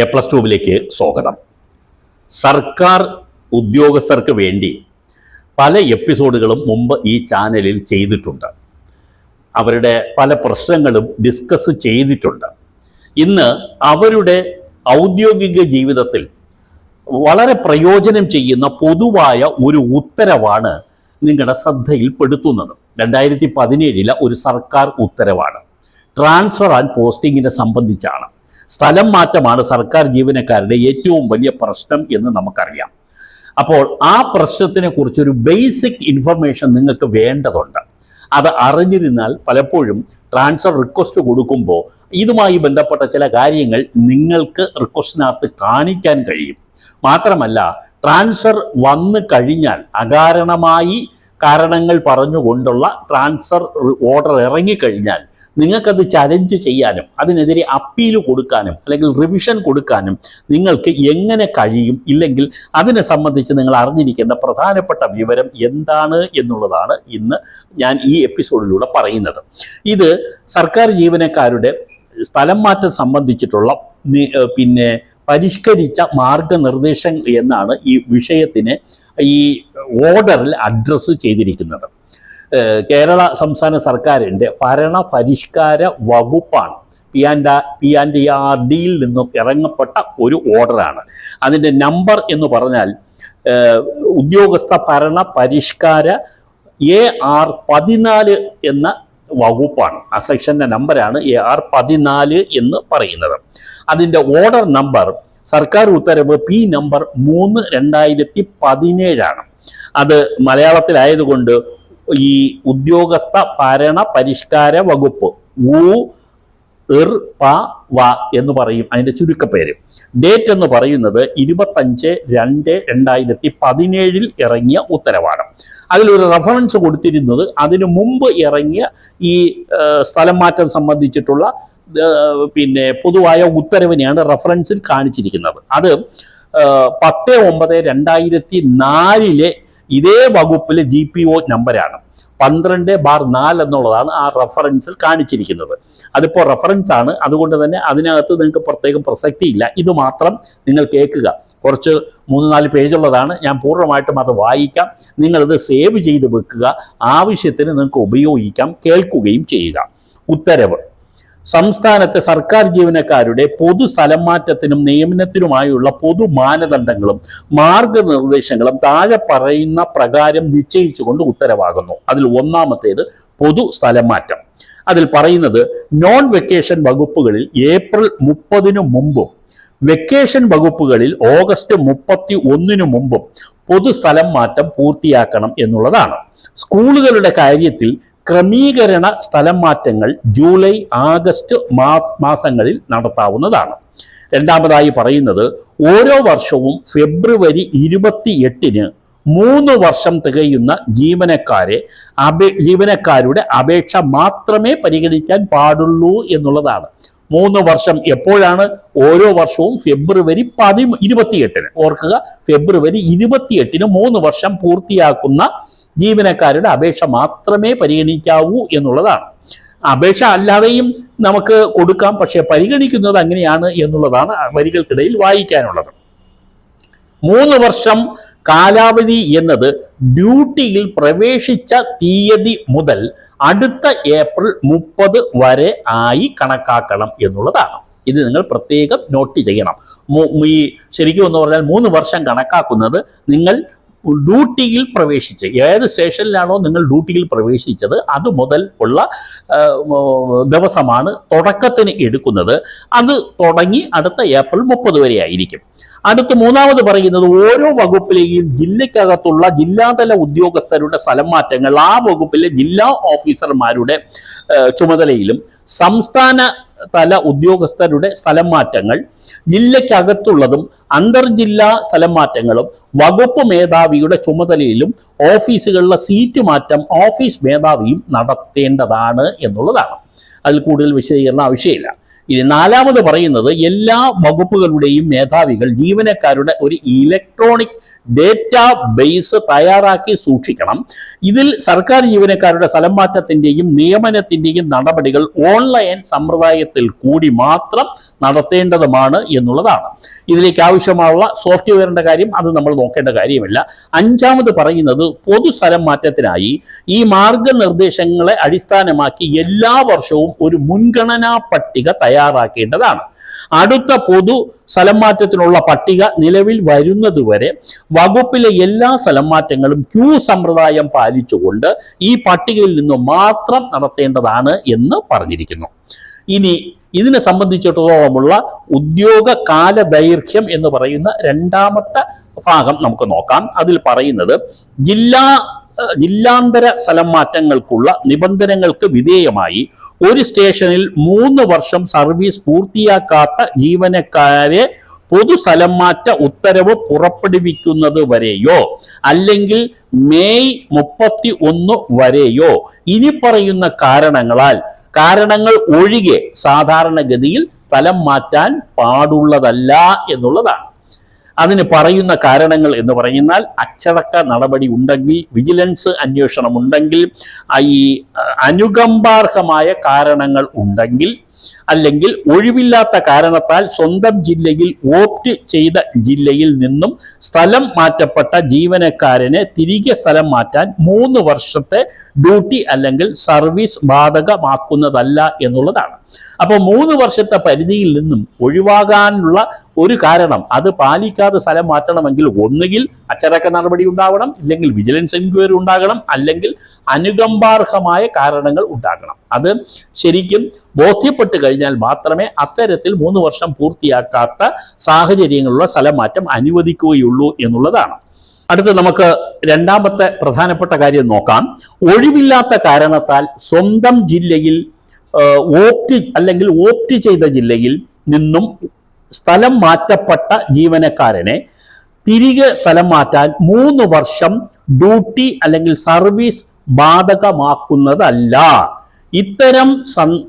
A plus ട്യൂബിലേക്ക് സ്വാഗതം. സർക്കാർ ഉദ്യോഗസ്ഥർക്ക് വേണ്ടി പല എപ്പിസോഡുകളും മുമ്പ് ഈ ചാനലിൽ ചെയ്തിട്ടുണ്ട്. അവരുടെ പല പ്രശ്നങ്ങളും ഡിസ്കസ് ചെയ്തിട്ടുണ്ട്. ഇന്ന് അവരുടെ ഔദ്യോഗിക ജീവിതത്തിൽ വളരെ പ്രയോജനം ചെയ്യുന്ന പൊതുവായ ഒരു ഉത്തരവാണ് നിങ്ങളുടെ ശ്രദ്ധയിൽപ്പെടുത്തുന്നത്. രണ്ടായിരത്തി പതിനേഴിലെ ഒരു സർക്കാർ ഉത്തരവാണ്. ട്രാൻസ്ഫർ ആൻഡ് പോസ്റ്റിങ്ങിനെ സംബന്ധിച്ചാണ്. സ്ഥലം മാറ്റമാണ് സർക്കാർ ജീവനക്കാരുടെ ഏറ്റവും വലിയ പ്രശ്നം എന്ന് നമുക്കറിയാം. അപ്പോൾ ആ പ്രശ്നത്തിനെ കുറിച്ചൊരു ബേസിക് ഇൻഫർമേഷൻ നിങ്ങൾക്ക് വേണ്ടതുണ്ട്. അത് അറിഞ്ഞിരുന്നാൽ പലപ്പോഴും ട്രാൻസ്ഫർ റിക്വസ്റ്റ് കൊടുക്കുമ്പോൾ ഇതുമായി ബന്ധപ്പെട്ട ചില കാര്യങ്ങൾ നിങ്ങൾക്ക് റിക്വസ്റ്റിനകത്ത് കാണിക്കാൻ കഴിയും. മാത്രമല്ല ട്രാൻസ്ഫർ വന്നു കഴിഞ്ഞാൽ അകാരണമായി കാരണങ്ങൾ പറഞ്ഞുകൊണ്ടുള്ള ട്രാൻസ്ഫർ ഓർഡർ ഇറങ്ങിക്കഴിഞ്ഞാൽ നിങ്ങൾക്കത് ചലഞ്ച് ചെയ്യാനും അതിനെതിരെ അപ്പീൽ കൊടുക്കാനും അല്ലെങ്കിൽ റിവിഷൻ കൊടുക്കാനും നിങ്ങൾക്ക് എങ്ങനെ കഴിയും ഇല്ലെങ്കിൽ അതിനെ സംബന്ധിച്ച് നിങ്ങൾ അറിഞ്ഞിരിക്കേണ്ട പ്രധാനപ്പെട്ട വിവരം എന്താണ് എന്നുള്ളതാണ് ഇന്ന് ഞാൻ ഈ എപ്പിസോഡിലൂടെ പറയുന്നത്. ഇത് സർക്കാർ ജീവനക്കാരുടെ സ്ഥലം മാറ്റം സംബന്ധിച്ചിട്ടുള്ള പിന്നെ പരിഷ്കരിച്ച മാർഗനിർദ്ദേശങ്ങൾ എന്നാണ് ഈ വിഷയത്തിന് ഈ ഓർഡറിൽ അഡ്രസ്സ് ചെയ്തിരിക്കുന്നത്. കേരള സംസ്ഥാന സർക്കാരിന്റെ ഭരണ പരിഷ്കാര വകുപ്പാണ്. P and P and R ഡിയിൽ നിന്നും ഇറങ്ങപ്പെട്ട ഒരു ഓർഡറാണ് അതിന്റെ നമ്പർ എന്ന് പറഞ്ഞാൽ ഉദ്യോഗസ്ഥ ഭരണ പരിഷ്കാര എ ആർ പതിനാല് എന്ന വകുപ്പാണ്. ആ സെക്ഷന്റെ നമ്പറാണ് എ ആർ പതിനാല് എന്ന് പറയുന്നത്. അതിന്റെ ഓർഡർ നമ്പർ സർക്കാർ ഉത്തരവ് പി നമ്പർ മൂന്ന് രണ്ടായിരത്തി പതിനേഴാണ് അത് മലയാളത്തിലായതുകൊണ്ട് ഈ ഉദ്യോഗസ്ഥ ഭരണ പരിഷ്കാര വകുപ്പ് ഊ ഇർ പ വ എന്ന് പറയും അതിന്റെ ചുരുക്കപ്പേര്. ഡേറ്റ് എന്ന് പറയുന്നത് ഇരുപത്തഞ്ച് രണ്ട് രണ്ടായിരത്തി പതിനേഴിൽ ഇറങ്ങിയ ഉത്തരവാണ്. അതിലൊരു റെഫറൻസ് കൊടുത്തിരുന്നത് അതിനു മുമ്പ് ഇറങ്ങിയ ഈ സ്ഥലം മാറ്റം സംബന്ധിച്ചിട്ടുള്ള പിന്നെ പൊതുവായ ഉത്തരവിനെയാണ് റഫറൻസിൽ കാണിച്ചിരിക്കുന്നത്. അത് പത്ത് ഒമ്പത് രണ്ടായിരത്തി നാലിലെ ഇതേ വകുപ്പിലെ ജി പി ഒ നമ്പരാണ് പന്ത്രണ്ട് ബാർ നാല് എന്നുള്ളതാണ് ആ റഫറൻസിൽ കാണിച്ചിരിക്കുന്നത്. അതിപ്പോൾ റഫറൻസ് ആണ്. അതുകൊണ്ട് തന്നെ അതിനകത്ത് നിങ്ങൾക്ക് പ്രത്യേകം പ്രസക്തിയില്ല ഇത് മാത്രം നിങ്ങൾ കേൾക്കുക. കുറച്ച് മൂന്ന് നാല് പേജുള്ളതാണ് ഞാൻ പൂർണമായിട്ടും അത് വായിക്കാം. നിങ്ങളത് സേവ് ചെയ്ത് വെക്കുക. ആവശ്യത്തിന് നിങ്ങൾക്ക് ഉപയോഗിക്കാം. കേൾക്കുകയും ചെയ്യുക. ഉത്തരവ്. സംസ്ഥാനത്തെ സർക്കാർ ജീവനക്കാരുടെ പൊതു സ്ഥലം മാറ്റത്തിനും നിയമനത്തിനുമായുള്ള പൊതു മാനദണ്ഡങ്ങളും മാർഗനിർദ്ദേശങ്ങളും താഴെ പറയുന്ന പ്രകാരം നിശ്ചയിച്ചുകൊണ്ട് ഉത്തരവാകുന്നു. അതിൽ ഒന്നാമത്തേത് പൊതു സ്ഥലം മാറ്റം അതിൽ പറയുന്നത് നോൺ വെക്കേഷൻ വകുപ്പുകളിൽ ഏപ്രിൽ മുപ്പതിനു മുമ്പും വെക്കേഷൻ വകുപ്പുകളിൽ ഓഗസ്റ്റ് മുപ്പത്തി ഒന്നിനു മുമ്പും പൊതുസ്ഥലം മാറ്റം പൂർത്തിയാക്കണം എന്നുള്ളതാണ്. സ്കൂളുകളുടെ കാര്യത്തിൽ ക്രമീകരണ സ്ഥലം മാറ്റങ്ങൾ ജൂലൈ ആഗസ്റ്റ് മാസങ്ങളിൽ നടത്താവുന്നതാണ്. രണ്ടാമതായി പറയുന്നത് ഓരോ വർഷവും ഫെബ്രുവരി ഇരുപത്തി എട്ടിന് മൂന്ന് വർഷം തികയുന്ന ജീവനക്കാരെ അപേ ജീവനക്കാരുടെ അപേക്ഷ മാത്രമേ പരിഗണിക്കാൻ പാടുള്ളൂ എന്നുള്ളതാണ്. മൂന്ന് വർഷം എപ്പോഴാണ്? ഓരോ വർഷവും ഫെബ്രുവരി പതി ഇരുപത്തിയെട്ടിന്. ഓർക്കുക ഫെബ്രുവരി ഇരുപത്തിയെട്ടിന് മൂന്ന് വർഷം പൂർത്തിയാക്കുന്ന ജീവനക്കാരുടെ അപേക്ഷ മാത്രമേ പരിഗണിക്കാവൂ എന്നുള്ളതാണ്. അപേക്ഷ അല്ലാതെയും നമുക്ക് കൊടുക്കാം പക്ഷെ പരിഗണിക്കുന്നത് അങ്ങനെയാണ് എന്നുള്ളതാണ് വരികൾക്കിടയിൽ വായിക്കാനുള്ളത്. മൂന്ന് വർഷം കാലാവധി എന്നത് ഡ്യൂട്ടിയിൽ പ്രവേശിച്ച തീയതി മുതൽ അടുത്ത ഏപ്രിൽ മുപ്പത് വരെ ആയി കണക്കാക്കണം എന്നുള്ളതാണ്. ഇത് നിങ്ങൾ പ്രത്യേകം നോട്ട് ചെയ്യണം. ഈ ശരിക്കും എന്ന് പറഞ്ഞാൽ മൂന്ന് വർഷം കണക്കാക്കുന്നത് നിങ്ങൾ ഡ്യൂട്ടിയിൽ പ്രവേശിച്ച്. ഏത് സ്റ്റേഷനിലാണോ നിങ്ങൾ ഡ്യൂട്ടിയിൽ പ്രവേശിച്ചത് അത് മുതൽ ഉള്ള ദിവസമാണ് തുടക്കത്തിന് എടുക്കുന്നത്. അത് തുടങ്ങി അടുത്ത ഏപ്രിൽ മുപ്പത് വരെ ആയിരിക്കും. അടുത്ത് മൂന്നാമത് പറയുന്നത് ഓരോ വകുപ്പിലെയും ജില്ലയ്ക്കകത്തുള്ള ജില്ലാതല ഉദ്യോഗസ്ഥരുടെ സ്ഥലം മാറ്റങ്ങൾ ആ വകുപ്പിലെ ജില്ലാ ഓഫീസർമാരുടെ ചുമതലയിലും സംസ്ഥാന തല ഉദ്യോഗസ്ഥരുടെ സ്ഥലം മാറ്റങ്ങൾ ജില്ലയ്ക്കകത്തുള്ളതും അന്തർജില്ലാ സ്ഥലം മാറ്റങ്ങളും വകുപ്പ് മേധാവിയുടെ ചുമതലയിലും ഓഫീസുകളിലെ സീറ്റ് മാറ്റം ഓഫീസ് മേധാവിയും നടത്തേണ്ടതാണ് എന്നുള്ളതാണ്. അതിൽ കൂടുതൽ വിശദീകരണം ആവശ്യമില്ല. ഇനി നാലാമത് പറയുന്നത് എല്ലാ വകുപ്പുകളുടെയും മേധാവികൾ ജീവനക്കാരുടെ ഒരു ഇലക്ട്രോണിക് ഡേറ്റ ബേസ് തയ്യാറാക്കി സൂക്ഷിക്കണം. ഇതിൽ സർക്കാർ ജീവനക്കാരുടെ സ്ഥലം നിയമനത്തിന്റെയും നടപടികൾ ഓൺലൈൻ സമ്പ്രദായത്തിൽ കൂടി മാത്രം നടത്തേണ്ടതുമാണ് എന്നുള്ളതാണ്. ഇതിലേക്ക് ആവശ്യമായുള്ള സോഫ്റ്റ്വെയറിന്റെ കാര്യം അത് നമ്മൾ നോക്കേണ്ട കാര്യമില്ല. അഞ്ചാമത് പറയുന്നത് പൊതു സ്ഥലം മാറ്റത്തിനായി ഈ മാർഗനിർദ്ദേശങ്ങളെ അടിസ്ഥാനമാക്കി എല്ലാ വർഷവും ഒരു മുൻഗണനാ പട്ടിക തയ്യാറാക്കേണ്ടതാണ്. അടുത്ത പൊതു സ്ഥലം മാറ്റത്തിനുള്ള പട്ടിക നിലവിൽ വരുന്നതുവരെ വകുപ്പിലെ എല്ലാ സ്ഥലം മാറ്റങ്ങളും ക്യൂ സമ്പ്രദായം പാലിച്ചുകൊണ്ട് ഈ പട്ടികയിൽ നിന്ന് മാത്രം നടത്തേണ്ടതാണ് എന്ന് പറഞ്ഞിരിക്കുന്നു. ഇനി ഇതിനെ സംബന്ധിച്ചിടത്തോളമുള്ള ഉദ്യോഗ കാലദൈർഘ്യം എന്ന് പറയുന്ന രണ്ടാമത്തെ ഭാഗം നമുക്ക് നോക്കാം. അതിൽ പറയുന്നത് ജില്ലാ ജില്ലാന്തര സ്ഥലം മാറ്റങ്ങൾക്കുള്ള നിബന്ധനകൾക്ക് വിധേയമായി ഒരു സ്റ്റേഷനിൽ മൂന്ന് വർഷം സർവീസ് പൂർത്തിയാക്കാത്ത ജീവനക്കാരെ പൊതു സ്ഥലം മാറ്റ ഉത്തരവ് പുറപ്പെടുവിക്കുന്നത് വരെയോ? അല്ലെങ്കിൽ മെയ് മുപ്പത്തി ഒന്ന് വരെയോ? ഇനി പറയുന്ന കാരണങ്ങളാൽ കാരണങ്ങൾ ഒഴികെ സാധാരണഗതിയിൽ സ്ഥലം മാറ്റാൻ പാടുള്ളതല്ല എന്നുള്ളതാണ്. അതിന് പറയുന്ന കാരണങ്ങൾ എന്ന് പറയുന്നാൽ അച്ചടക്ക നടപടി ഉണ്ടെങ്കിൽ വിജിലൻസ് അന്വേഷണം ഉണ്ടെങ്കിൽ ഈ അനുകമ്പാർഹമായ കാരണങ്ങൾ ഉണ്ടെങ്കിൽ അല്ലെങ്കിൽ ഒഴിവില്ലാത്ത കാരണത്താൽ സ്വന്തം ജില്ലയിൽ വോട്ട് ചെയ്ത ജില്ലയിൽ നിന്നും സ്ഥലം മാറ്റപ്പെട്ട ജീവനക്കാരനെ തിരികെ സ്ഥലം മാറ്റാൻ മൂന്ന് വർഷത്തെ ഡ്യൂട്ടി അല്ലെങ്കിൽ സർവീസ് ബാധകമാക്കുന്നതല്ല എന്നുള്ളതാണ്. അപ്പോൾ മൂന്ന് വർഷത്തെ പരിധിയിൽ നിന്നും ഒഴിവാകാനുള്ള ഒരു കാരണം അത് പാലിക്കാതെ സ്ഥലം മാറ്റണമെങ്കിൽ ഒന്നുകിൽ അച്ചടക്ക നടപടി ഉണ്ടാവണം ഇല്ലെങ്കിൽ വിജിലൻസ് എൻക്വയറി ഉണ്ടാകണം അല്ലെങ്കിൽ അനുകമ്പാർഹമായ കാരണങ്ങൾ ഉണ്ടാകണം. അത് ശരിക്കും ബോധ്യപ്പെട്ട് കഴിഞ്ഞാൽ മാത്രമേ അത്തരത്തിൽ മൂന്ന് വർഷം പൂർത്തിയാക്കാത്ത സാഹചര്യങ്ങളുള്ള സ്ഥലമാറ്റം അനുവദിക്കുകയുള്ളൂ എന്നുള്ളതാണ്. അടുത്ത് നമുക്ക് രണ്ടാമത്തെ പ്രധാനപ്പെട്ട കാര്യം നോക്കാം. ഒഴിവില്ലാത്ത കാരണത്താൽ സ്വന്തം ജില്ലയിൽ ഓപ്റ്റ് അല്ലെങ്കിൽ ഓപ്റ്റ് ചെയ്ത ജില്ലയിൽ നിന്നും സ്ഥലം മാറ്റപ്പെട്ട ജീവനക്കാരനെ തിരികെ സ്ഥലം മാറ്റാൻ മൂന്ന് വർഷം ഡ്യൂട്ടി അല്ലെങ്കിൽ സർവീസ് ബാധകമാക്കുന്നതല്ല. ഇത്തരം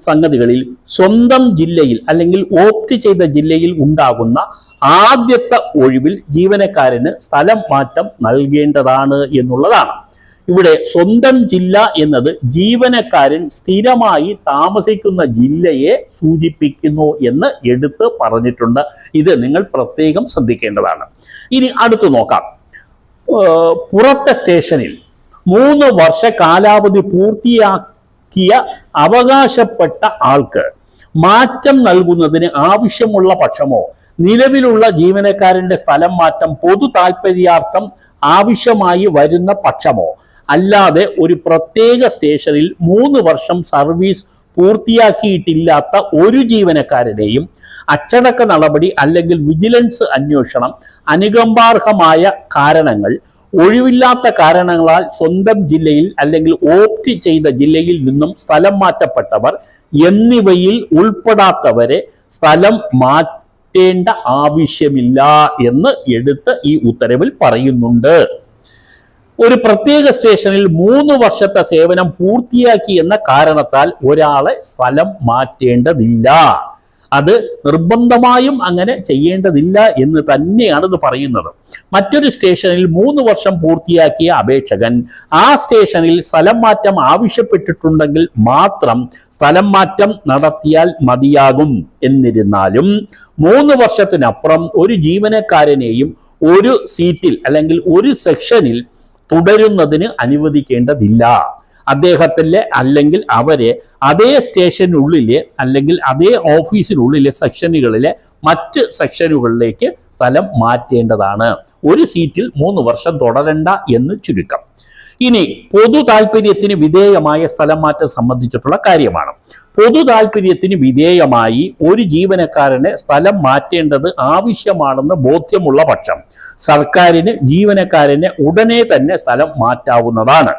സംഗതികളിൽ സ്വന്തം ജില്ലയിൽ അല്ലെങ്കിൽ ഓപ്റ്റ് ചെയ്ത ജില്ലയിൽ ഉണ്ടാകുന്ന ആദ്യത്തെ ഒഴിവിൽ ജീവനക്കാരന് സ്ഥലം മാറ്റം നൽകേണ്ടതാണ് എന്നുള്ളതാണ്. ഇവിടെ സ്വന്തം ജില്ല എന്നത് ജീവനക്കാരൻ സ്ഥിരമായി താമസിക്കുന്ന ജില്ലയെ സൂചിപ്പിക്കുന്നു എന്ന് എടുത്ത് പറഞ്ഞിട്ടുണ്ട്. ഇത് നിങ്ങൾ പ്രത്യേകം ശ്രദ്ധിക്കേണ്ടതാണ്. ഇനി അടുത്ത് നോക്കാം. പുറത്തെ സ്റ്റേഷനിൽ മൂന്ന് വർഷ കാലാവധി പൂർത്തിയാക്കിയ അവകാശപ്പെട്ട ആൾക്ക് മാറ്റം നൽകുന്നതിന് ആവശ്യമുള്ള പക്ഷമോ? നിലവിലുള്ള ജീവനക്കാരന്റെ സ്ഥലം മാറ്റം പൊതു താൽപര്യാർത്ഥം ആവശ്യമായി വരുന്ന പക്ഷമോ? അല്ലാതെ ഒരു പ്രത്യേക സ്റ്റേഷനിൽ മൂന്ന് വർഷം സർവീസ് പൂർത്തിയാക്കിയിട്ടില്ലാത്ത ഒരു ജീവനക്കാരനെയും അച്ചടക്ക നടപടി അല്ലെങ്കിൽ വിജിലൻസ് അന്വേഷണം അനുകമ്പാർഹമായ കാരണങ്ങൾ ഒഴിവില്ലാത്ത കാരണങ്ങളാൽ സ്വന്തം ജില്ലയിൽ അല്ലെങ്കിൽ ഓപ്റ്റ് ചെയ്ത ജില്ലയിൽ നിന്നും സ്ഥലം മാറ്റപ്പെട്ടവർ എന്നിവയിൽ ഉൾപ്പെടാത്തവരെ സ്ഥലം മാറ്റേണ്ട ആവശ്യമില്ല എന്ന് എടുത്ത് ഈ ഉത്തരവിൽ പറയുന്നുണ്ട്. ഒരു പ്രത്യേക സ്റ്റേഷനിൽ മൂന്ന് വർഷത്തെ സേവനം പൂർത്തിയാക്കി എന്ന കാരണത്താൽ ഒരാളെ സ്ഥലം മാറ്റേണ്ടതില്ല. അത് നിർബന്ധമായും അങ്ങനെ ചെയ്യേണ്ടതില്ല എന്ന് തന്നെയാണ് ഇത് പറയുന്നത്. മറ്റൊരു സ്റ്റേഷനിൽ മൂന്ന് വർഷം പൂർത്തിയാക്കിയ അപേക്ഷകൻ ആ സ്റ്റേഷനിൽ സ്ഥലം മാറ്റം ആവശ്യപ്പെട്ടിട്ടുണ്ടെങ്കിൽ മാത്രം സ്ഥലം മാറ്റം നടത്തിയാൽ മതിയാകും എന്നിരുന്നാലും മൂന്ന് വർഷത്തിനപ്പുറം ഒരു ജീവനക്കാരനെയും ഒരു സീറ്റിൽ അല്ലെങ്കിൽ ഒരു സെക്ഷനിൽ തുടരുന്നതിന് അനുവദിക്കേണ്ടതില്ല. അദ്ദേഹത്തിലെ അല്ലെങ്കിൽ അവരെ അതേ സ്റ്റേഷനുള്ളിലെ അല്ലെങ്കിൽ അതേ ഓഫീസിനുള്ളിലെ സെക്ഷനുകളിലെ മറ്റ് സെക്ഷനുകളിലേക്ക് സ്ഥലം മാറ്റേണ്ടതാണ്. ഒരു സീറ്റിൽ മൂന്ന് വർഷം തുടരണ്ട എന്ന് ചുരുക്കം. ഇനി പൊതു താല്പര്യത്തിന് വിധേയമായ സ്ഥലം മാറ്റം സംബന്ധിച്ചിട്ടുള്ള കാര്യമാണ്. പൊതു താല്പര്യത്തിന് വിധേയമായി ഒരു ജീവനക്കാരനെ സ്ഥലം മാറ്റേണ്ടത് ആവശ്യമാണെന്ന് ബോധ്യമുള്ള പക്ഷം സർക്കാരിന് ജീവനക്കാരനെ ഉടനെ തന്നെ സ്ഥലം മാറ്റാവുന്നതാണ്.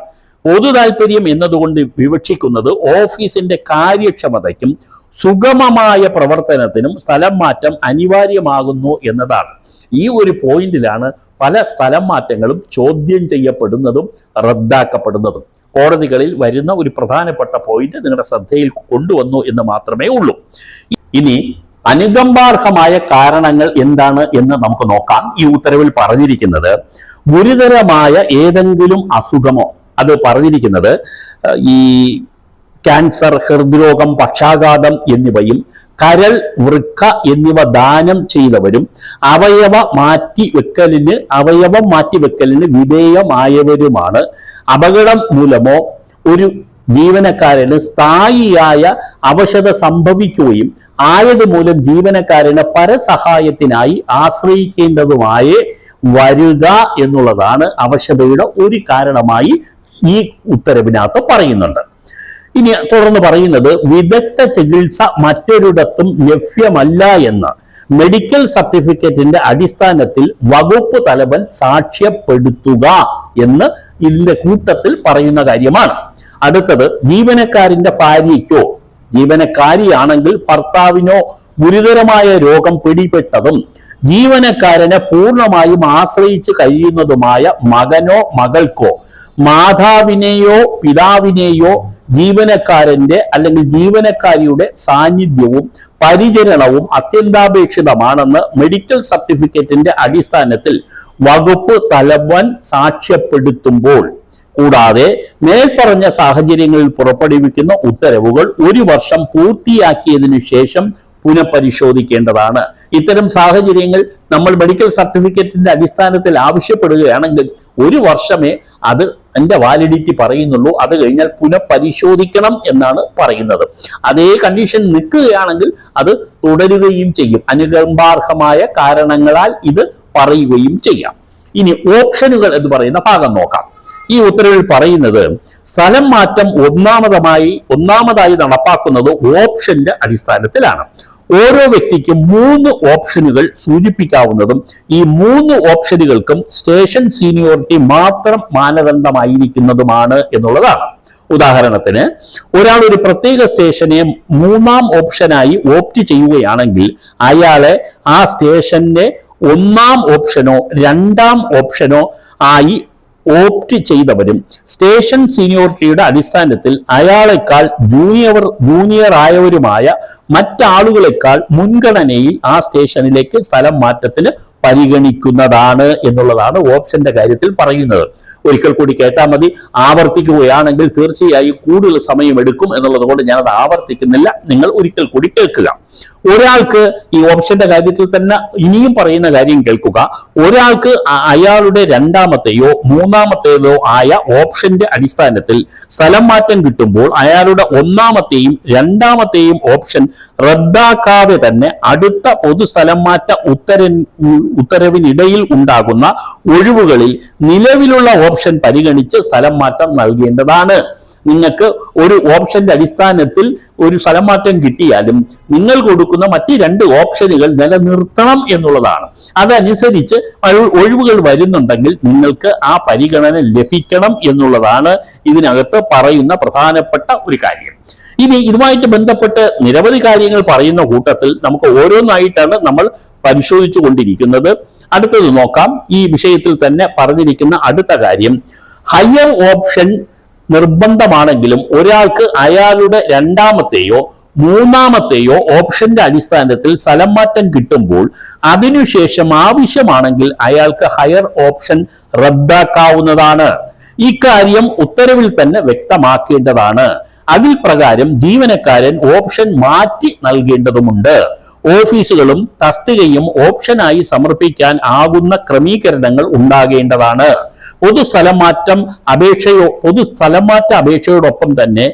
പൊതു താല്പര്യം എന്നതുകൊണ്ട് വിവക്ഷിക്കുന്നത് ഓഫീസിന്റെ കാര്യക്ഷമതയ്ക്കും സുഗമമായ പ്രവർത്തനത്തിനും സ്ഥലം മാറ്റം അനിവാര്യമാകുന്നു എന്നതാണ്. ഈ ഒരു പോയിന്റിലാണ് പല സ്ഥലം മാറ്റങ്ങളും ചോദ്യം ചെയ്യപ്പെടുന്നതും റദ്ദാക്കപ്പെടുന്നതും. കോടതികളിൽ വരുന്ന ഒരു പ്രധാനപ്പെട്ട പോയിന്റ് നിങ്ങളുടെ ശ്രദ്ധയിൽ കൊണ്ടുവന്നു എന്ന് മാത്രമേ ഉള്ളൂ. ഇനി അനുകമ്പാർഹമായ കാരണങ്ങൾ എന്താണ് എന്ന് നമുക്ക് നോക്കാം. ഈ ഉത്തരവിൽ പറഞ്ഞിരിക്കുന്നത് ഗുരുതരമായ ഏതെങ്കിലും അസുഖമോ അത് പറഞ്ഞിരിക്കുന്നത് ഈ ക്യാൻസർ ഹൃദ്രോഗം പക്ഷാഘാതം എന്നിവയും കരൾ വൃക്ക എന്നിവ ദാനം ചെയ്തവരും അവയവ മാറ്റി മാറ്റിവെക്കലിന് അവയവം മാറ്റി മാറ്റിവെക്കലിന് വിധേയമായവരുമാണ്. അപകടം മൂലമോ ഒരു ജീവനക്കാരന് സ്ഥായിയായ അവശത സംഭവിക്കുകയും ആയതുമൂലം ജീവനക്കാരന് പരസഹായത്തിനായി ആശ്രയിക്കേണ്ടതുമായേ വരുക എന്നുള്ളതാണ് അവശതയുടെ ഒരു കാരണമായി ഈ ഉത്തരവിനകത്ത് പറയുന്നുണ്ട്. ഇനി തുടർന്ന് പറയുന്നത് വിദഗ്ധ ചികിത്സ മറ്റൊരിടത്തും ലഭ്യമല്ല എന്ന്. മെഡിക്കൽ സർട്ടിഫിക്കറ്റിന്റെ അടിസ്ഥാനത്തിൽ വകുപ്പ് തലവൻ സാക്ഷ്യപ്പെടുത്തുക എന്ന് ഇതിന്റെ കൂട്ടത്തിൽ പറയുന്ന കാര്യമാണ്. അടുത്തത് ജീവനക്കാരന്റെ ഭാര്യയ്ക്കോ ജീവനക്കാരിയാണെങ്കിൽ ഭർത്താവിനോ ഗുരുതരമായ രോഗം പിടിപെട്ടതും ജീവനക്കാരനെ പൂർണമായും ആശ്രയിച്ച് കഴിയുന്നതുമായ മകനോ മകൾക്കോ മാതാവിനെയോ പിതാവിനെയോ ജീവനക്കാരന്റെ അല്ലെങ്കിൽ ജീവനക്കാരിയുടെ സാന്നിധ്യവും പരിചരണവും അത്യന്താപേക്ഷിതമാണെന്ന് മെഡിക്കൽ സർട്ടിഫിക്കറ്റിന്റെ അടിസ്ഥാനത്തിൽ വകുപ്പ് തലവൻ സാക്ഷ്യപ്പെടുത്തുമ്പോൾ കൂടാതെ മേൽപ്പറഞ്ഞ സാഹചര്യങ്ങളിൽ പുറപ്പെടുവിക്കുന്ന ഉത്തരവുകൾ ഒരു വർഷം പൂർത്തിയാക്കിയതിനു ശേഷം പുനഃപരിശോധിക്കേണ്ടതാണ്. ഇത്തരം സാഹചര്യങ്ങൾ നമ്മൾ മെഡിക്കൽ സർട്ടിഫിക്കറ്റിന്റെ അടിസ്ഥാനത്തിൽ ആവശ്യപ്പെടുകയാണെങ്കിൽ ഒരു വർഷമേ അത് എന്റെ വാലിഡിറ്റി പറയുന്നുള്ളൂ. അത് കഴിഞ്ഞാൽ പുനഃപരിശോധിക്കണം എന്നാണ് പറയുന്നത്. അതേ കണ്ടീഷൻ നിൽക്കുകയാണെങ്കിൽ അത് തുടരുകയും ചെയ്യും. അനുകമ്പാർഹമായ കാരണങ്ങളാൽ ഇത് പറയുകയും ചെയ്യാം. ഇനി ഓപ്ഷനുകൾ എന്ന് പറയുന്ന ഭാഗം നോക്കാം. ഈ ഉത്തരവിൽ പറയുന്നത് സ്ഥലം മാറ്റം ഒന്നാമതായി ഒന്നാമതായി നടപ്പാക്കുന്നത് ഓപ്ഷന്റെ അടിസ്ഥാനത്തിലാണ്. ഓരോ വ്യക്തിക്കും മൂന്ന് ഓപ്ഷനുകൾ സൂചിപ്പിക്കാവുന്നതും ഈ മൂന്ന് ഓപ്ഷനുകൾക്കും സ്റ്റേഷൻ സീനിയോറിറ്റി മാത്രം മാനദണ്ഡമായിരിക്കുന്നതുമാണ് എന്നുള്ളതാണ്. ഉദാഹരണത്തിന് ഒരാൾ ഒരു പ്രത്യേക സ്റ്റേഷനെ മൂന്നാം ഓപ്ഷനായി ഓപ്റ്റ് ചെയ്യുകയാണെങ്കിൽ അയാളെ ആ സ്റ്റേഷന്റെ ഒന്നാം ഓപ്ഷനോ രണ്ടാം ഓപ്ഷനോ ആയി ഓപ്റ്റ് ചെയ്തവരും സ്റ്റേഷൻ സീനിയോറിറ്റിയുടെ അടിസ്ഥാനത്തിൽ അയാളെക്കാൾ ജൂനിയർ ജൂനിയർ ആയവരുമായ മറ്റാളുകളെക്കാൾ മുൻഗണനയിൽ ആ സ്റ്റേഷനിലേക്ക് സ്ഥലം മാറ്റത്തിന് പരിഗണിക്കുന്നതാണ് എന്നുള്ളതാണ് ഓപ്ഷന്റെ കാര്യത്തിൽ പറയുന്നത്. ഒരിക്കൽ കൂടി കേട്ടാൽ മതി. ആവർത്തിക്കുകയാണെങ്കിൽ തീർച്ചയായും കൂടുതൽ സമയം എടുക്കും എന്നുള്ളത് കൊണ്ട് ഞാനത് ആവർത്തിക്കുന്നില്ല. നിങ്ങൾ ഒരിക്കൽ കൂടി കേൾക്കുക. ഒരാൾക്ക് ഈ ഓപ്ഷന്റെ കാര്യത്തിൽ തന്നെ ഇനിയും പറയുന്ന കാര്യം കേൾക്കുക. ഒരാൾക്ക് അയാളുടെ രണ്ടാമത്തെയോ മൂന്നാമത്തേതോ ആയ ഓപ്ഷന്റെ അടിസ്ഥാനത്തിൽ സ്ഥലം മാറ്റം കിട്ടുമ്പോൾ അയാളുടെ ഒന്നാമത്തെയും രണ്ടാമത്തെയും ഓപ്ഷൻ റദ്ദാക്കാതെ തന്നെ അടുത്ത പൊതു സ്ഥലം മാറ്റ ഉത്തര ഉത്തരവിനിടയിൽ ഉണ്ടാകുന്ന ഒഴിവുകളിൽ നിലവിലുള്ള ഓപ്ഷൻ പരിഗണിച്ച് സ്ഥലം മാറ്റം നൽകേണ്ടതാണ്. നിങ്ങൾക്ക് ഒരു ഓപ്ഷന്റെ അടിസ്ഥാനത്തിൽ ഒരു സ്ഥലം മാറ്റം കിട്ടിയാലും നിങ്ങൾ കൊടുക്കുന്ന മറ്റ് രണ്ട് ഓപ്ഷനുകൾ നിലനിർത്തണം എന്നുള്ളതാണ്. അതനുസരിച്ച് ഒഴി- ഒഴിവുകൾ വരുന്നുണ്ടെങ്കിൽ നിങ്ങൾക്ക് ആ പരിഗണന ലഭിക്കണം എന്നുള്ളതാണ് ഇതിനകത്ത് പറയുന്ന പ്രധാനപ്പെട്ട ഒരു കാര്യം. ഇനി ഇതുമായിട്ട് ബന്ധപ്പെട്ട് നിരവധി കാര്യങ്ങൾ പറയുന്ന കൂട്ടത്തിൽ നമുക്ക് ഓരോന്നായിട്ടാണ് നമ്മൾ പരിശോധിച്ചു കൊണ്ടിരിക്കുന്നത് അടുത്തത് നോക്കാം. ഈ വിഷയത്തിൽ തന്നെ പറഞ്ഞിരിക്കുന്ന അടുത്ത കാര്യം. ഹയർ ഓപ്ഷൻ നിർബന്ധമാണെങ്കിലും ഒരാൾക്ക് അയാളുടെ രണ്ടാമത്തെയോ മൂന്നാമത്തെയോ ഓപ്ഷന്റെ അടിസ്ഥാനത്തിൽ സ്ഥലം മാറ്റം കിട്ടുമ്പോൾ അതിനുശേഷം ആവശ്യമാണെങ്കിൽ അയാൾക്ക് ഹയർ ഓപ്ഷൻ റദ്ദാക്കാവുന്നതാണ്. ഇക്കാര്യം ഉത്തരവിൽ തന്നെ വ്യക്തമാക്കേണ്ടതാണ്. അതിൽ പ്രകാരം ജീവനക്കാരൻ ഓപ്ഷൻ മാറ്റി നൽകേണ്ടതുമുണ്ട്. ഓഫീസുകളും തസ്തികയും ഓപ്ഷനായി സമർപ്പിക്കാൻ ആകുന്ന ക്രമീകരണങ്ങൾ ഉണ്ടാകേണ്ടതാണ്. പൊതു സ്ഥലമാറ്റം അപേക്ഷയോ പൊതു സ്ഥലമാറ്റ അപേക്ഷയോടൊപ്പം തന്നെ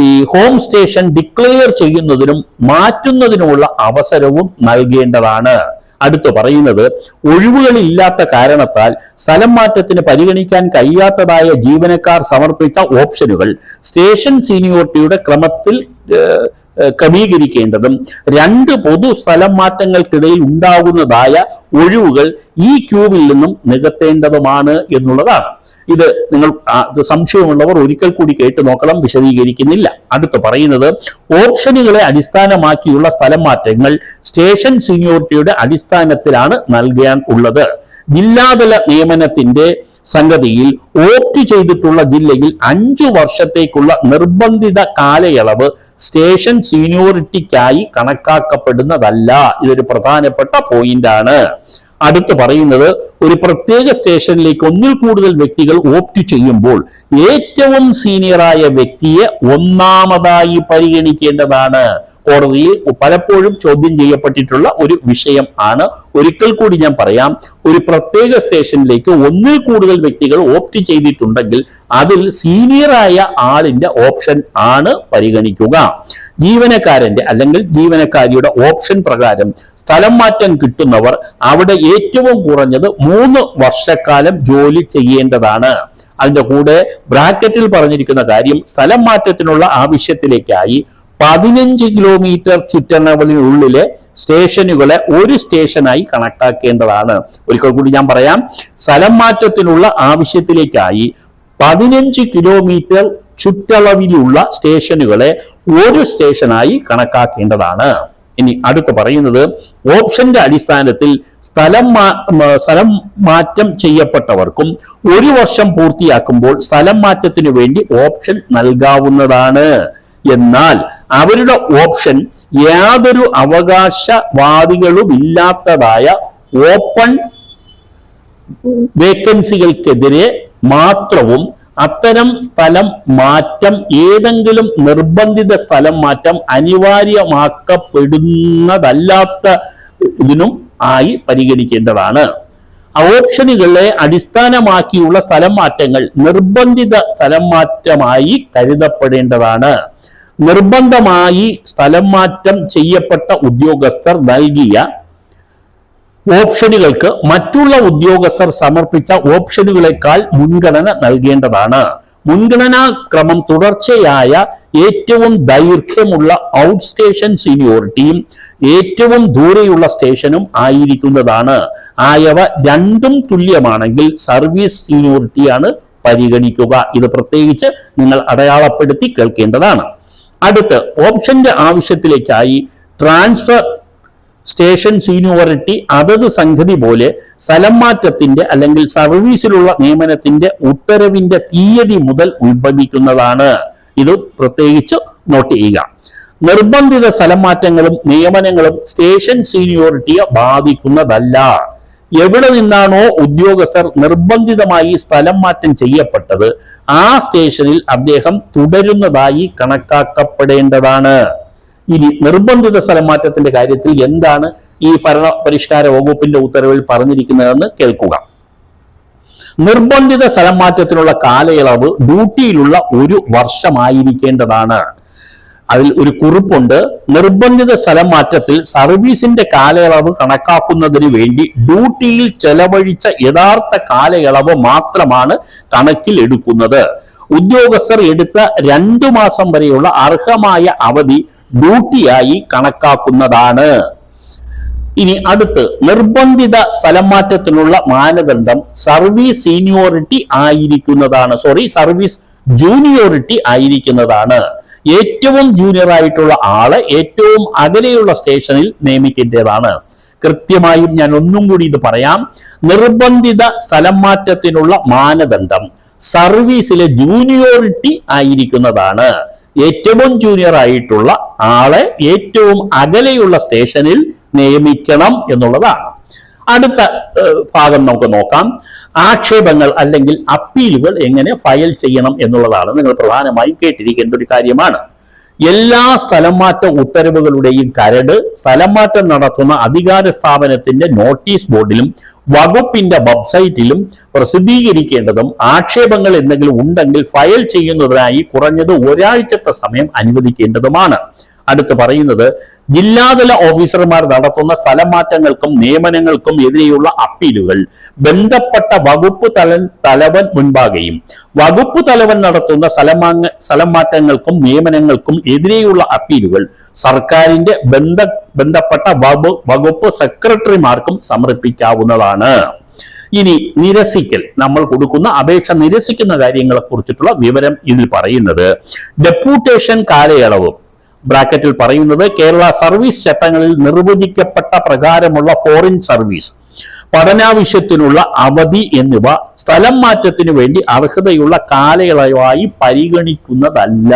ഈ ഹോം സ്റ്റേഷൻ ഡിക്ലെയർ ചെയ്യുന്നതിനും മാറ്റുന്നതിനുമുള്ള അവസരവും നൽകേണ്ടതാണ്. അടുത്ത് പറയുന്നത് ഒഴിവുകളില്ലാത്ത കാരണത്താൽ സ്ഥലം മാറ്റത്തിന് പരിഗണിക്കാൻ കഴിയാത്തതായ ജീവനക്കാർ സമർപ്പിച്ച ഓപ്ഷനുകൾ സ്റ്റേഷൻ സീനിയോറിറ്റിയുടെ ക്രമത്തിൽ ക്രമീകരിക്കേണ്ടതും രണ്ട് പൊതു സ്ഥലം മാറ്റങ്ങൾക്കിടയിൽ ഉണ്ടാകുന്നതായ ഒഴിവുകൾ ഈ ക്യൂവിൽ നിന്നും നികത്തേണ്ടതുമാണ് എന്നുള്ളതാണ്. ഇത് നിങ്ങൾ സംശയമുള്ളവർ ഒരിക്കൽ കൂടി കേട്ട് നോക്കണം വിശദീകരിക്കുന്നില്ല. അടുത്ത് പറയുന്നത് ഓപ്ഷനുകളെ അടിസ്ഥാനമാക്കിയുള്ള സ്ഥലം മാറ്റങ്ങൾ സ്റ്റേഷൻ സീനിയോറിറ്റിയുടെ അടിസ്ഥാനത്തിലാണ് നൽകാൻ ഉള്ളത്. ജില്ലാതല നിയമനത്തിന്റെ സംഗതിയിൽ ഓപ്റ്റ് ചെയ്തിട്ടുള്ള ജില്ലയിൽ അഞ്ചു വർഷത്തേക്കുള്ള നിർബന്ധിത കാലയളവ് സ്റ്റേഷൻ സീനിയോറിറ്റിക്കായി കണക്കാക്കപ്പെടുന്നതല്ല. ഇതൊരു പ്രധാനപ്പെട്ട പോയിന്റാണ് അടുത്ത് പറയുന്നത് ഒരു പ്രത്യേക സ്റ്റേഷനിലേക്ക് ഒന്നിൽ കൂടുതൽ വ്യക്തികൾ ഓപ്റ്റ് ചെയ്യുമ്പോൾ ഏറ്റവും സീനിയറായ വ്യക്തിയെ ഒന്നാമതായി പരിഗണിക്കേണ്ടതാണ്. കോടതിയിൽ പലപ്പോഴും ചോദ്യം ചെയ്യപ്പെട്ടിട്ടുള്ള ഒരു വിഷയം ആണ്. ഒരിക്കൽ കൂടി ഞാൻ പറയാം ഒരു പ്രത്യേക സ്റ്റേഷനിലേക്ക് ഒന്നിൽ കൂടുതൽ വ്യക്തികൾ ഓപ്റ്റ് ചെയ്തിട്ടുണ്ടെങ്കിൽ അതിൽ സീനിയറായ ആളിന്റെ ഓപ്ഷൻ ആണ് പരിഗണിക്കുക. ജീവനക്കാരന്റെ അല്ലെങ്കിൽ ജീവനക്കാരിയുടെ ഓപ്ഷൻ പ്രകാരം സ്ഥലം മാറ്റം കിട്ടുന്നവർ അവിടെ ഏറ്റവും കുറഞ്ഞത് മൂന്ന് വർഷക്കാലം ജോലി ചെയ്യേണ്ടതാണ്. അതിന്റെ കൂടെ ബ്രാക്കറ്റിൽ പറഞ്ഞിരിക്കുന്ന കാര്യം സ്ഥലം മാറ്റത്തിനുള്ള ആവശ്യത്തിലേക്കായി പതിനഞ്ച് കിലോമീറ്റർ ചുറ്റളവിനുള്ളിലെ സ്റ്റേഷനുകളെ ഒരു സ്റ്റേഷനായി കണക്കാക്കേണ്ടതാണ്. ഒരിക്കൽ കൂടി ഞാൻ പറയാം സ്ഥലം മാറ്റത്തിനുള്ള ആവശ്യത്തിലേക്കായി പതിനഞ്ച് കിലോമീറ്റർ ചുറ്റളവിലുള്ള സ്റ്റേഷനുകളെ ഒരു സ്റ്റേഷനായി കണക്കാക്കേണ്ടതാണ്. ഇനി അടുത്ത് പറയുന്നത് ഓപ്ഷന്റെ അടിസ്ഥാനത്തിൽ സ്ഥലം സ്ഥലം മാറ്റം ചെയ്യപ്പെട്ടവർക്കും ഒരു വർഷം പൂർത്തിയാക്കുമ്പോൾ സ്ഥലം മാറ്റത്തിനു വേണ്ടി ഓപ്ഷൻ നൽകാവുന്നതാണ്. എന്നാൽ അവരുടെ ഓപ്ഷൻ യാതൊരു അവകാശവാദികളും ഇല്ലാത്തതായ ഓപ്പൺ വേക്കൻസികൾക്കെതിരെ മാത്രവും അത്തരം സ്ഥലം മാറ്റം ഏതെങ്കിലും നിർബന്ധിത സ്ഥലം മാറ്റം അനിവാര്യമാക്കപ്പെടുന്നതല്ലാത്ത ഇതിനും ആയി പരിഗണിക്കേണ്ടതാണ്. ഓപ്ഷനുകളെ അടിസ്ഥാനമാക്കിയുള്ള സ്ഥലം മാറ്റങ്ങൾ നിർബന്ധിത സ്ഥലം മാറ്റമായി കരുതപ്പെടേണ്ടതാണ്. നിർബന്ധമായി സ്ഥലം മാറ്റം ചെയ്യപ്പെട്ട ഉദ്യോഗസ്ഥർ നൽകിയ ഓപ്ഷനുകൾക്ക് മറ്റുള്ള ഉദ്യോഗസ്ഥർ സമർപ്പിച്ച ഓപ്ഷനുകളെക്കാൾ മുൻഗണന നൽകേണ്ടതാണ്. മുൻഗണനാ ക്രമം തുടർച്ചയായ ഏറ്റവും ദൈർഘ്യമുള്ള ഔട്ട് സ്റ്റേഷൻ സീനിയോറിറ്റിയും ഏറ്റവും ദൂരെയുള്ള സ്റ്റേഷനും ആയിരിക്കുന്നതാണ്. ആയവ രണ്ടും തുല്യമാണെങ്കിൽ സർവീസ് സീനിയോറിറ്റിയാണ് പരിഗണിക്കുക. ഇത് പ്രത്യേകിച്ച് നിങ്ങൾ അടയാളപ്പെടുത്തി കേൾക്കേണ്ടതാണ്. അടുത്ത് ഓപ്ഷന്റെ ആവശ്യത്തിലേക്കായി ട്രാൻസ്ഫർ സ്റ്റേഷൻ സീനിയോറിറ്റി അതത് സംഗതി പോലെ സ്ഥലം മാറ്റത്തിന്റെ അല്ലെങ്കിൽ സർവീസിലുള്ള നിയമനത്തിന്റെ ഉത്തരവിന്റെ തീയതി മുതൽ ഉത്ഭവിക്കുന്നതാണ്. ഇത് പ്രത്യേകിച്ച് നോട്ട് ചെയ്യുക. നിർബന്ധിത സ്ഥലം മാറ്റങ്ങളും നിയമനങ്ങളും സ്റ്റേഷൻ സീനിയോറിറ്റിയെ ബാധിക്കുന്നതല്ല. എവിടെ നിന്നാണോ ഉദ്യോഗസ്ഥർ നിർബന്ധിതമായി സ്ഥലം മാറ്റം ചെയ്യപ്പെട്ടത് ആ സ്റ്റേഷനിൽ അദ്ദേഹം തുടരുന്നതായി കണക്കാക്കപ്പെടേണ്ടതാണ്. ഇനി നിർബന്ധിത സ്ഥലം മാറ്റത്തിന്റെ കാര്യത്തിൽ എന്താണ് ഈ ഭരണ പരിഷ്കാര വകുപ്പിന്റെ ഉത്തരവിൽ പറഞ്ഞിരിക്കുന്നതെന്ന് കേൾക്കുക. നിർബന്ധിത സ്ഥലം മാറ്റത്തിനുള്ള കാലയളവ് ഡ്യൂട്ടിയിലുള്ള ഒരു വർഷമായിരിക്കേണ്ടതാണ്. അതിൽ ഒരു കുറിപ്പുണ്ട്. നിർബന്ധിത സ്ഥലം മാറ്റത്തിൽ സർവീസിന്റെ കാലയളവ് കണക്കാക്കുന്നതിന് വേണ്ടി ഡ്യൂട്ടിയിൽ ചെലവഴിച്ച യഥാർത്ഥ കാലയളവ് മാത്രമാണ് കണക്കിൽ എടുക്കുന്നത് ഉദ്യോഗസ്ഥർ എടുത്ത രണ്ടു മാസം വരെയുള്ള അർഹമായ അവധി ഡ്യൂട്ടിയായി കണക്കാക്കുന്നതാണ്. ഇനി അടുത്ത് നിർബന്ധിത സ്ഥലം മാറ്റത്തിനുള്ള മാനദണ്ഡം സർവീസ് സീനിയോറിറ്റി ആയിരിക്കുന്നതാണ്. സോറി സർവീസ് ജൂനിയോറിറ്റി ആയിരിക്കുന്നതാണ്. ഏറ്റവും ജൂനിയർ ആയിട്ടുള്ള ആളെ ഏറ്റവും അകലെയുള്ള സ്റ്റേഷനിൽ നിയമിക്കേണ്ടതാണ്. കൃത്യമായും ഞാൻ ഒന്നും കൂടി ഇത് പറയാം. നിർബന്ധിത സ്ഥലം മാറ്റത്തിനുള്ള മാനദണ്ഡം സർവീസിലെ ജൂനിയോറിറ്റി ആയിരിക്കുന്നതാണ്. ഏറ്റവും ജൂനിയർ ആയിട്ടുള്ള ആളെ ഏറ്റവും അകലെയുള്ള സ്റ്റേഷനിൽ നിയമിക്കണം എന്നുള്ളതാണ്. അടുത്ത ഭാഗം നമുക്ക് നോക്കാം. ആക്ഷേപങ്ങൾ അല്ലെങ്കിൽ അപ്പീലുകൾ എങ്ങനെ ഫയൽ ചെയ്യണം എന്നുള്ളതാണ് നിങ്ങൾ പ്രധാനമായി കേട്ടിരിക്കേണ്ട ഒരു കാര്യമാണ്. എല്ലാ സ്ഥലം മാറ്റ ഉത്തരവുകളുടെയും കരട് സ്ഥലം മാറ്റം നടത്തുന്ന അധികാര സ്ഥാപനത്തിന്റെ നോട്ടീസ് ബോർഡിലും വകുപ്പിന്റെ വെബ്സൈറ്റിലും പ്രസിദ്ധീകരിക്കേണ്ടതും ആക്ഷേപങ്ങൾ എന്തെങ്കിലും ഉണ്ടെങ്കിൽ ഫയൽ ചെയ്യുന്നതിനായി കുറഞ്ഞത് ഒരാഴ്ചത്തെ സമയം അനുവദിക്കേണ്ടതുമാണ്. അടുത്ത് പറയുന്നത് ജില്ലാതല ഓഫീസർമാർ നടത്തുന്ന സ്ഥലമാറ്റങ്ങൾക്കും നിയമനങ്ങൾക്കും എതിരെയുള്ള അപ്പീലുകൾ ബന്ധപ്പെട്ട വകുപ്പ് തലൻ തലവൻ മുൻപാകെയും വകുപ്പ് തലവൻ നടത്തുന്ന സ്ഥലമാങ്ങ സ്ഥലമാറ്റങ്ങൾക്കും നിയമനങ്ങൾക്കും എതിരെയുള്ള അപ്പീലുകൾ സർക്കാരിന്റെ ബന്ധ ബന്ധപ്പെട്ട വകുപ്പ് സെക്രട്ടറിമാർക്കും സമർപ്പിക്കാവുന്നതാണ്. ഇനി നിരസിക്കൽ. നമ്മൾ കൊടുക്കുന്ന അപേക്ഷ നിരസിക്കുന്ന കാര്യങ്ങളെ കുറിച്ചിട്ടുള്ള വിവരം ഇതിൽ പറയുന്നത്. ഡെപ്യൂട്ടേഷൻ കാലയളവ് ബ്രാക്കറ്റിൽ പറയുന്നത് കേരള സർവീസ് ചട്ടങ്ങളിൽ നിർവചിക്കപ്പെട്ട പ്രകാരമുള്ള ഫോറിൻ സർവീസ് പഠനാവശ്യത്തിനുള്ള അവധി എന്നിവ സ്ഥലം മാറ്റത്തിനു വേണ്ടി അർഹതയുള്ള കാലയളവായി പരിഗണിക്കുന്നതല്ല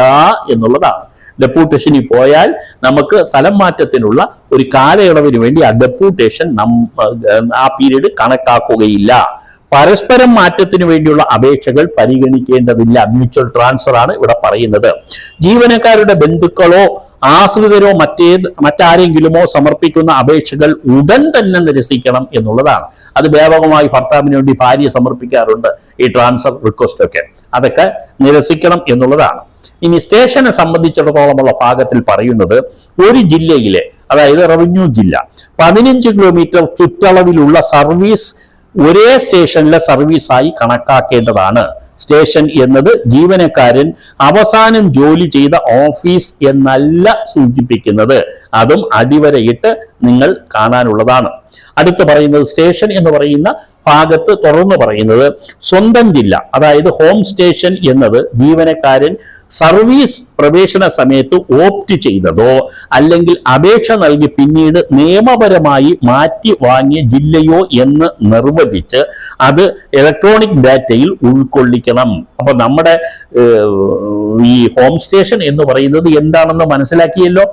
എന്നുള്ളതാണ്. ഡെപ്യൂട്ടേഷനിൽ പോയാൽ നമുക്ക് സ്ഥലം മാറ്റത്തിനുള്ള ഒരു കാലയളവിന് വേണ്ടി ആ ഡെപ്യൂട്ടേഷൻ ആ പീരീഡ് കണക്കാക്കുകയില്ല. പരസ്പരം മാറ്റത്തിന് വേണ്ടിയുള്ള അപേക്ഷകൾ പരിഗണിക്കേണ്ടതില്ല. മ്യൂച്വൽ ട്രാൻസ്ഫർ ആണ് ഇവിടെ പറയുന്നത്. ജീവനക്കാരുടെ ബന്ധുക്കളോ ആശ്രിതരോ മറ്റേത് മറ്റാരെങ്കിലുമോ സമർപ്പിക്കുന്ന അപേക്ഷകൾ ഉടൻ തന്നെ നിരസിക്കണം എന്നുള്ളതാണ്. അത് വ്യാപകമായി ഭർത്താവിന് വേണ്ടി ഭാര്യ സമർപ്പിക്കാറുണ്ട് ഈ ട്രാൻസ്ഫർ റിക്വസ്റ്റ് ഒക്കെ. അതൊക്കെ നിരസിക്കണം എന്നുള്ളതാണ്. ഇനി സ്റ്റേഷനെ സംബന്ധിച്ചിടത്തോളമുള്ള ഭാഗത്തിൽ പറയുന്നത് ഒരു ജില്ലയിലെ അതായത് റവന്യൂ ജില്ല പതിനഞ്ച് കിലോമീറ്റർ ചുറ്റളവിലുള്ള സർവീസ് ഒരേ സ്റ്റേഷനിലെ സർവീസായി കണക്കാക്കേണ്ടതാണ്. സ്റ്റേഷൻ എന്നത് ജീവനക്കാരൻ അവസാനം ജോലി ചെയ്ത ഓഫീസ് എന്നല്ല സൂചിപ്പിക്കുന്നത്. അതും അടിവരയിട്ട് നിങ്ങൾ കാണാനുള്ളതാണ്. അടുത്ത് പറയുന്നത് സ്റ്റേഷൻ എന്ന് പറയുന്ന ഭാഗത്ത് തുറന്ന് പറയുന്നത് സ്വന്തം ജില്ല അതായത് ഹോം സ്റ്റേഷൻ എന്നത് ജീവനക്കാരൻ സർവീസ് പ്രവേശന സമയത്ത് ഓപ്റ്റ് ചെയ്തതോ അല്ലെങ്കിൽ അപേക്ഷ നൽകി പിന്നീട് നിയമപരമായി മാറ്റി വാങ്ങിയ ജില്ലയോ എന്ന് നിർവചിച്ച് അത് ഇലക്ട്രോണിക് ഡാറ്റയിൽ ഉൾക്കൊള്ളിക്കണം. അപ്പൊ നമ്മുടെ ഈ ഹോം സ്റ്റേഷൻ എന്ന് പറയുന്നത് എന്താണെന്ന് മനസ്സിലാക്കിയല്ലോ?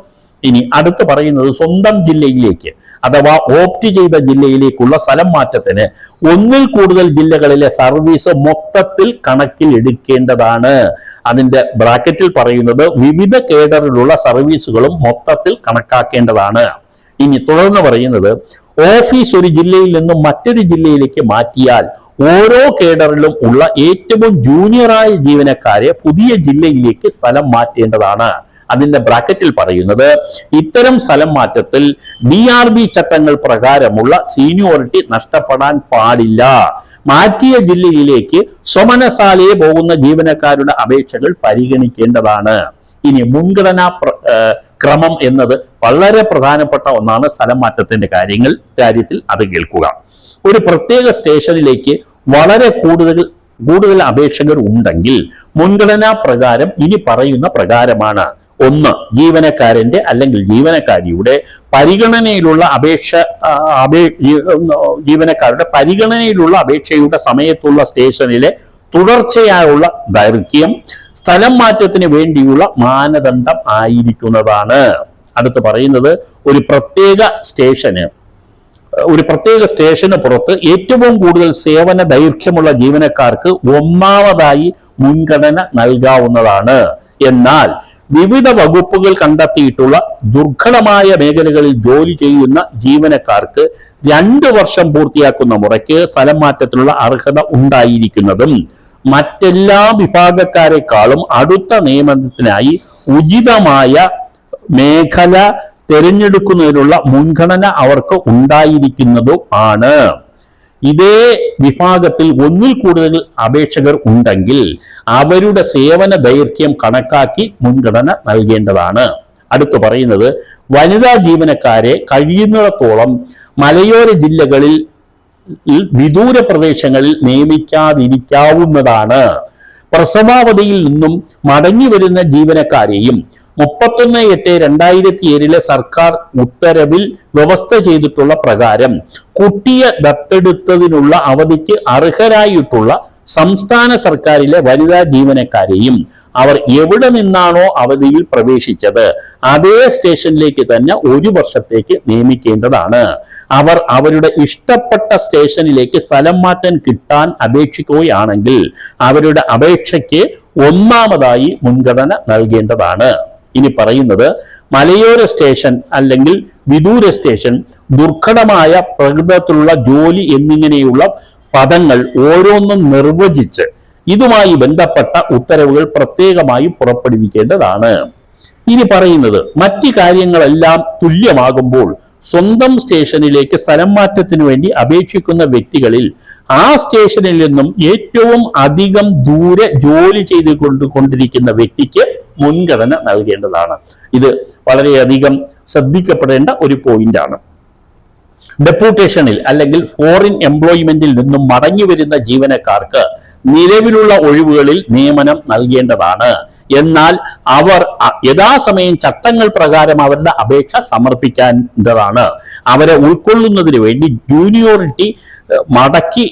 ഇനി അടുത്ത് പറയുന്നത് സ്വന്തം ജില്ലയിലേക്ക് അഥവാ ഓപ്റ്റ് ചെയ്ത ജില്ലയിലേക്കുള്ള സ്ഥലം മാറ്റത്തിന് ഒന്നിൽ കൂടുതൽ ജില്ലകളിലെ സർവീസ് മൊത്തത്തിൽ കണക്കിൽ എടുക്കേണ്ടതാണ്. അതിന്റെ ബ്രാക്കറ്റിൽ പറയുന്നത് വിവിധ കേഡറിലുള്ള സർവീസുകളും മൊത്തത്തിൽ കണക്കാക്കേണ്ടതാണ്. ഇനി തുടർന്ന് പറയുന്നത് ഓഫീസ് ഒരു ജില്ലയിൽ നിന്നും മറ്റൊരു ജില്ലയിലേക്ക് മാറ്റിയാൽ ഓരോ കേഡറിലും ഉള്ള ഏറ്റവും ജൂനിയറായ ജീവനക്കാരെ പുതിയ ജില്ലയിലേക്ക് സ്ഥലം മാറ്റേണ്ടതാണ്. അതിന്റെ ബ്രാക്കറ്റിൽ പറയുന്നത് ഇത്തരം സ്ഥലം മാറ്റത്തിൽ ഡി ആർ ബി ചട്ടങ്ങൾ പ്രകാരമുള്ള സീനിയോറിറ്റി നഷ്ടപ്പെടാൻ പാടില്ല. മാറ്റിയ ജില്ലയിലേക്ക് സ്വമനസാലയെ പോകുന്ന ജീവനക്കാരുടെ അപേക്ഷകൾ പരിഗണിക്കേണ്ടതാണ്. ഇനി മുൻഗണനാ ക്രമം എന്നത് വളരെ പ്രധാനപ്പെട്ട ഒന്നാണ് സ്ഥലം മാറ്റത്തിന്റെ കാര്യങ്ങൾ. കാര്യത്തിൽ അത് കേൾക്കുക. ഒരു പ്രത്യേക സ്റ്റേഷനിലേക്ക് വളരെ കൂടുതൽ കൂടുതൽ അപേക്ഷകർ ഉണ്ടെങ്കിൽ മുൻഗണനാ പ്രകാരം ഇനി പറയുന്ന പ്രകാരമാണ്. ഒന്ന് ജീവനക്കാരന്റെ അല്ലെങ്കിൽ ജീവനക്കാരിയുടെ പരിഗണനയിലുള്ള അപേക്ഷ ജീവനക്കാരുടെ പരിഗണനയിലുള്ള അപേക്ഷയുടെ സമയത്തുള്ള സ്റ്റേഷനിലെ തുടർച്ചയായുള്ള ദൈർഘ്യം സ്ഥലം മാറ്റത്തിന് വേണ്ടിയുള്ള മാനദണ്ഡം ആയിരിക്കുന്നതാണ്. അടുത്ത് പറയുന്നത് ഒരു പ്രത്യേക സ്റ്റേഷന് ഒരു പ്രത്യേക സ്റ്റേഷന് പുറത്ത് ഏറ്റവും കൂടുതൽ സേവന ദൈർഘ്യമുള്ള ജീവനക്കാർക്ക് ഒന്നാമതായി മുൻഗണന നൽകാവുന്നതാണ്. എന്നാൽ വിവിധ വകുപ്പുകൾ കണ്ടെത്തിയിട്ടുള്ള ദുർഘടമായ മേഖലകളിൽ ജോലി ചെയ്യുന്ന ജീവനക്കാർക്ക് രണ്ട് വർഷം പൂർത്തിയാക്കുന്ന മുറയ്ക്ക് സ്ഥലം മാറ്റത്തിനുള്ള അർഹത ഉണ്ടായിരിക്കുന്നതും മറ്റെല്ലാ വിഭാഗക്കാരെക്കാളും അടുത്ത നിയമനത്തിനായി ഉചിതമായ മേഖല തിരഞ്ഞെടുക്കുന്നതിനുള്ള മുൻഗണന അവർക്ക് ഉണ്ടായിരിക്കുന്നതും ആണ്. ഇതേ വിഭാഗത്തിൽ ഒന്നിൽ കൂടുതൽ അപേക്ഷകർ ഉണ്ടെങ്കിൽ അവരുടെ സേവന ദൈർഘ്യം കണക്കാക്കി മുൻഗണന നൽകേണ്ടതാണ്. അടുത്തു പറയുന്നത് വനിതാ ജീവനക്കാരെ കഴിയുന്നിടത്തോളം മലയോര ജില്ലകളിൽ വിദൂര പ്രദേശങ്ങളിൽ നിയമിക്കാതിരിക്കാവുന്നതാണ്. പ്രസവാവധിയിൽ നിന്നും മടങ്ങി വരുന്ന ജീവനക്കാരെയും മുപ്പത്തൊന്ന് എട്ട് രണ്ടായിരത്തി ഏഴിലെ സർക്കാർ ഉത്തരവിൽ വ്യവസ്ഥ ചെയ്തിട്ടുള്ള പ്രകാരം കുട്ടിയെ ദത്തെടുത്തതിനുള്ള അവധിക്ക് അർഹരായിട്ടുള്ള സംസ്ഥാന സർക്കാരിലെ വനിതാ ജീവനക്കാരെയും അവർ എവിടെ നിന്നാണോ അവധിയിൽ പ്രവേശിച്ചത് അതേ സ്റ്റേഷനിലേക്ക് തന്നെ ഒരു വർഷത്തേക്ക് നിയമിക്കേണ്ടതാണ്. അവർ അവരുടെ ഇഷ്ടപ്പെട്ട സ്റ്റേഷനിലേക്ക് സ്ഥലം മാറ്റം കിട്ടാൻ അപേക്ഷിക്കുകയാണെങ്കിൽ അവരുടെ അപേക്ഷയ്ക്ക് ഒന്നാമതായി മുൻഗണന നൽകേണ്ടതാണ്. ഇനി പറയുന്നത് മലയോര സ്റ്റേഷൻ അല്ലെങ്കിൽ വിദൂര സ്റ്റേഷൻ ദുർഘടമായ പ്രകൃതത്തിലുള്ള ജോലി എന്നിങ്ങനെയുള്ള പദങ്ങൾ ഓരോന്നും നിർവചിച്ച് ഇതുമായി ബന്ധപ്പെട്ട ഉത്തരവുകൾ പ്രത്യേകമായി പുറപ്പെടുവിക്കേണ്ടതാണ്. ഇനി പറയുന്നത് മറ്റു കാര്യങ്ങളെല്ലാം തുല്യമാകുമ്പോൾ സ്വന്തം സ്റ്റേഷനിലേക്ക് സ്ഥലം മാറ്റത്തിന് വേണ്ടി അപേക്ഷിക്കുന്ന വ്യക്തികളിൽ ആ സ്റ്റേഷനിൽ നിന്നും ഏറ്റവും അധികം ദൂരെ ജോലി ചെയ്ത് കൊണ്ട് കൊണ്ടിരിക്കുന്ന വ്യക്തിക്ക് മുൻഗണന നൽകേണ്ടതാണ്. ഇത് വളരെയധികം ശ്രദ്ധിക്കപ്പെടേണ്ട ഒരു പോയിന്റാണ് ഡെപ്യൂട്ടേഷനിൽ അല്ലെങ്കിൽ ഫോറിൻ എംപ്ലോയ്മെന്റിൽ നിന്നും മടങ്ങി വരുന്ന ജീവനക്കാർക്ക് നിലവിലുള്ള ഒഴിവുകളിൽ നിയമനം നൽകേണ്ടതാണ്. എന്നാൽ അവർ യഥാസമയം ചട്ടങ്ങൾ പ്രകാരം അവരുടെ അപേക്ഷ സമർപ്പിക്കേണ്ടതാണ്. അവരെ ഉൾക്കൊള്ളുന്നതിന് വേണ്ടി ജൂനിയോറിറ്റി മടക്കി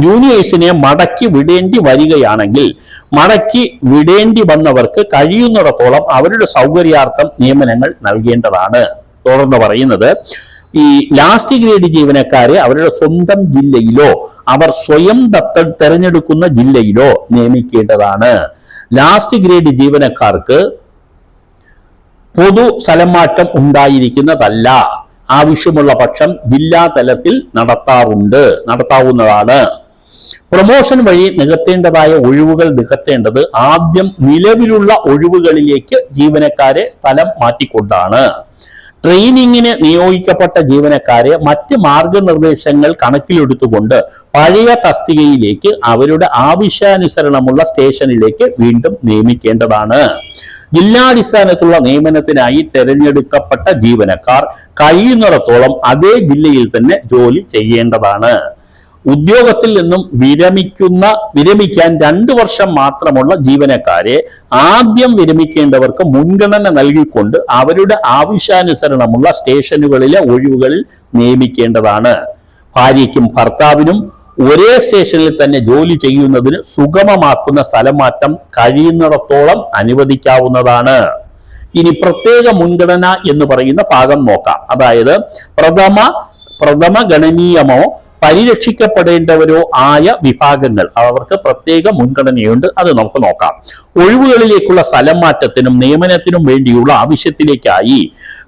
ജൂനിയേഴ്സിനെ മടക്കി വിടേണ്ടി വരികയാണെങ്കിൽ മടക്കി വിടേണ്ടി വന്നവർക്ക് കഴിയുന്നിടത്തോളം അവരുടെ സൗകര്യാർത്ഥം നിയമനങ്ങൾ നൽകേണ്ടതാണ്. തുടർന്ന് പറയുന്നത് ഈ ലാസ്റ്റ് ഗ്രേഡ് ജീവനക്കാരെ അവരുടെ സ്വന്തം ജില്ലയിലോ അവർ സ്വയം ദത്ത തെരഞ്ഞെടുക്കുന്ന ജില്ലയിലോ നിയമിക്കേണ്ടതാണ്. ലാസ്റ്റ് ഗ്രേഡ് ജീവനക്കാർക്ക് പൊതു സ്ഥലമാറ്റം ഉണ്ടായിരിക്കുന്നതല്ല. ആവശ്യമുള്ള പക്ഷം ജില്ലാ തലത്തിൽ നടത്താറുണ്ട്. നടത്താവുന്നതാണ്. പ്രൊമോഷൻ വഴി നികത്തേണ്ടതായ ഒഴിവുകൾ നികത്തേണ്ടത് ആദ്യം നിലവിലുള്ള ഒഴിവുകളിലേക്ക് ജീവനക്കാരെ സ്ഥലം മാറ്റിക്കൊണ്ടാണ്. ട്രെയിനിങ്ങിന് നിയോഗിക്കപ്പെട്ട ജീവനക്കാരെ മറ്റ് മാർഗനിർദ്ദേശങ്ങൾ കണക്കിലെടുത്തുകൊണ്ട് പഴയ തസ്തികയിലേക്ക് അവരുടെ ആവശ്യാനുസരണമുള്ള സ്റ്റേഷനിലേക്ക് വീണ്ടും നിയമിക്കേണ്ടതാണ്. ജില്ലാടിസ്ഥാനത്തുള്ള നിയമനത്തിനായി തെരഞ്ഞെടുക്കപ്പെട്ട ജീവനക്കാർ കഴിയുന്നിടത്തോളം അതേ ജില്ലയിൽ തന്നെ ജോലി ചെയ്യേണ്ടതാണ്. ഉദ്യോഗത്തിൽ നിന്നും വിരമിക്കുന്ന വിരമിക്കാൻ രണ്ടു വർഷം മാത്രമുള്ള ജീവനക്കാരെ ആദ്യം വിരമിക്കേണ്ടവർക്ക് മുൻഗണന നൽകിക്കൊണ്ട് അവരുടെ ആവശ്യാനുസരണമുള്ള സ്റ്റേഷനുകളിലെ ഒഴിവുകളിൽ നിയമിക്കേണ്ടതാണ്. ഭാര്യയ്ക്കും ഭർത്താവിനും ഒരേ സ്റ്റേഷനിൽ തന്നെ ജോലി ചെയ്യുന്നതിന് സുഗമമാക്കുന്ന സ്ഥലമാറ്റം കഴിയുന്നിടത്തോളം അനുവദിക്കാവുന്നതാണ്. ഇനി പ്രത്യേക മുൻഗണന എന്ന് പറയുന്ന ഭാഗം നോക്കാം. അതായത് പ്രഥമ പ്രഥമ ഗണനീയമോ പരിരക്ഷിക്കപ്പെടേണ്ടവരോ ആയ വിഭാഗങ്ങൾ. അവർക്ക് പ്രത്യേക മുൻഗണനയുണ്ട്. അത് നമുക്ക് നോക്കാം. ഒഴിവുകളിലേക്കുള്ള സ്ഥലം മാറ്റത്തിനും നിയമനത്തിനും വേണ്ടിയുള്ള ആവശ്യത്തിലേക്കായി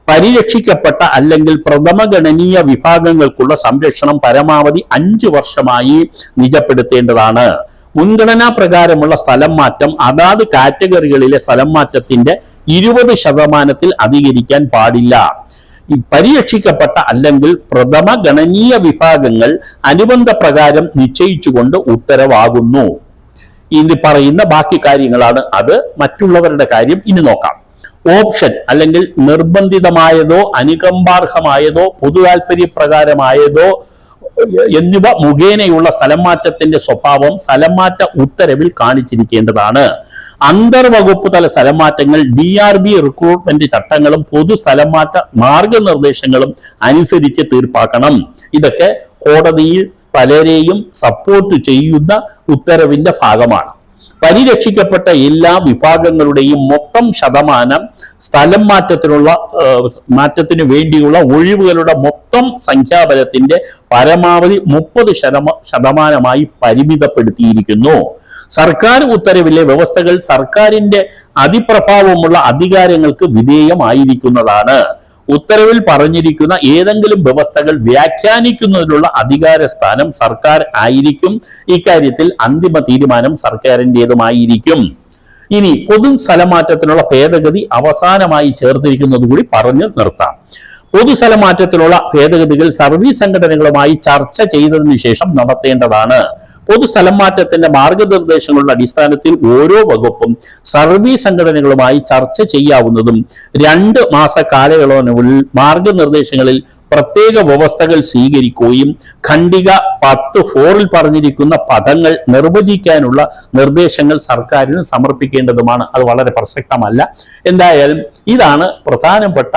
പരിരക്ഷിക്കപ്പെട്ട അല്ലെങ്കിൽ പ്രഥമ ഗണനീയ വിഭാഗങ്ങൾക്കുള്ള സംരക്ഷണം പരമാവധി അഞ്ചു വർഷമായി നിജപ്പെടുത്തേണ്ടതാണ്. മുൻഗണനാ പ്രകാരമുള്ള സ്ഥലം മാറ്റം അതാത് കാറ്റഗറികളിലെ സ്ഥലം മാറ്റത്തിന്റെ ഇരുപത് ശതമാനത്തിൽ അധികരിക്കാൻ പാടില്ല. പരിരക്ഷിക്കപ്പെട്ട അല്ലെങ്കിൽ പ്രഥമ ഗണനീയ വിഭാഗങ്ങൾ അനുബന്ധ പ്രകാരം നിശ്ചയിച്ചുകൊണ്ട് ഉത്തരവാകുന്നു. ഇനി പറയുന്ന ബാക്കി കാര്യങ്ങളാണ്. അത് മറ്റുള്ളവരുടെ കാര്യം ഇനി നോക്കാം. ഓപ്ഷൻ അല്ലെങ്കിൽ നിർബന്ധിതമായതോ അനുകമ്പാർഹമായതോ പൊതു താല്പര്യപ്രകാരമായതോ എന്നിവ മുഖേനയുള്ള സ്ഥലം മാറ്റത്തിന്റെ സ്വഭാവം സ്ഥലം മാറ്റ ഉത്തരവിൽ കാണിച്ചിരിക്കേണ്ടതാണ്. അന്തർവകുപ്പ് തല സ്ഥലം മാറ്റങ്ങൾ ഡി ആർ ബി റിക്രൂട്ട്മെന്റ് ചട്ടങ്ങളും പൊതു സ്ഥലം മാറ്റ മാർഗനിർദ്ദേശങ്ങളും അനുസരിച്ച് തീർപ്പാക്കണം. ഇതൊക്കെ കോടതിയിൽ പലരെയും സപ്പോർട്ട് ചെയ്യുന്ന ഉത്തരവിന്റെ ഭാഗമാണ്. പരിരക്ഷിക്കപ്പെട്ട എല്ലാ വിഭാഗങ്ങളുടെയും മൊത്തം ശതമാനം സ്ഥലം മാറ്റത്തിനുള്ള മാറ്റത്തിന് വേണ്ടിയുള്ള ഒഴിവുകളുടെ മൊത്തം സംഖ്യാബലത്തിന്റെ പരമാവധി മുപ്പത് ശതമ ശതമാനമായി പരിമിതപ്പെടുത്തിയിരിക്കുന്നു. സർക്കാർ ഉത്തരവിലെ വ്യവസ്ഥകൾ സർക്കാരിന്റെ അതിപ്രഭാവമുള്ള അധികാരങ്ങൾക്ക് വിധേയമായിരിക്കുന്നതാണ്. ഉത്തരവിൽ പറഞ്ഞിരിക്കുന്ന ഏതെങ്കിലും വ്യവസ്ഥകൾ വ്യാഖ്യാനിക്കുന്നതിനുള്ള അധികാര സ്ഥാനം സർക്കാർ ആയിരിക്കും. ഇക്കാര്യത്തിൽ അന്തിമ തീരുമാനം സർക്കാരിന്റെതുമായിരിക്കും. ഇനി പൊതു സ്ഥലമാറ്റത്തിനുള്ള ഭേദഗതി അവസാനമായി ചേർത്തിരിക്കുന്നത് കൂടി പറഞ്ഞു നിർത്താം. പൊതു സ്ഥലമാറ്റത്തിനുള്ള ഭേദഗതികൾ സർവീസ് സംഘടനകളുമായി ചർച്ച ചെയ്തതിനു ശേഷം നടത്തേണ്ടതാണ്. പൊതു സ്ഥലം മാറ്റത്തിന്റെ മാർഗനിർദ്ദേശങ്ങളുടെ അടിസ്ഥാനത്തിൽ ഓരോ വകുപ്പും സർവീസ് സംഘടനകളുമായി ചർച്ച ചെയ്യാവുന്നതും രണ്ട് മാസ കാലയളവിനുള്ളിൽ മാർഗനിർദ്ദേശങ്ങളിൽ പ്രത്യേക വ്യവസ്ഥകൾ സ്വീകരിക്കുകയും ഖണ്ഡിക പത്ത് ഫോറിൽ പറഞ്ഞിരിക്കുന്ന പദങ്ങൾ നിർവചിക്കാനുള്ള നിർദ്ദേശങ്ങൾ സർക്കാരിന് സമർപ്പിക്കേണ്ടതുമാണ്. അത് വളരെ പ്രസക്തമല്ല. എന്തായാലും ഇതാണ് പ്രധാനപ്പെട്ട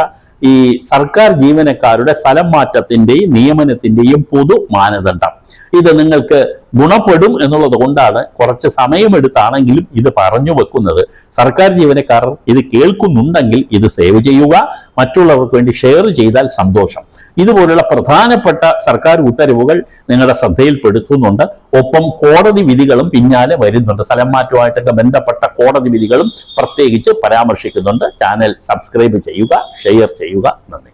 ഈ സർക്കാർ ജീവനക്കാരുടെ സ്ഥലം മാറ്റത്തിന്റെയും നിയമനത്തിന്റെയും പൊതു മാനദണ്ഡം. ഇത് നിങ്ങൾക്ക് ഗുണപ്പെടും എന്നുള്ളത് കൊണ്ടാണ് കുറച്ച് സമയമെടുത്താണെങ്കിലും ഇത് പറഞ്ഞു വെക്കുന്നത്. സർക്കാർ ജീവനക്കാർ ഇത് കേൾക്കുന്നുണ്ടെങ്കിൽ ഇത് സേവ് ചെയ്യുക മറ്റുള്ളവർക്ക് വേണ്ടി ഷെയർ ചെയ്താൽ സന്തോഷം. ഇതുപോലുള്ള പ്രധാനപ്പെട്ട സർക്കാർ ഉത്തരവുകൾ നിങ്ങളുടെ ശ്രദ്ധയിൽപ്പെടുത്തുന്നുണ്ട്. ഒപ്പം കോടതി വിധികളും പിന്നാലെ വരുന്നുണ്ട്. സ്ഥലം മാറ്റവുമായിട്ടൊക്കെ ബന്ധപ്പെട്ട കോടതി വിധികളും പ്രത്യേകിച്ച് പരാമർശിക്കുന്നുണ്ട്. ചാനൽ സബ്സ്ക്രൈബ് ചെയ്യുക ഷെയർ ചെയ്യുക നന്ദി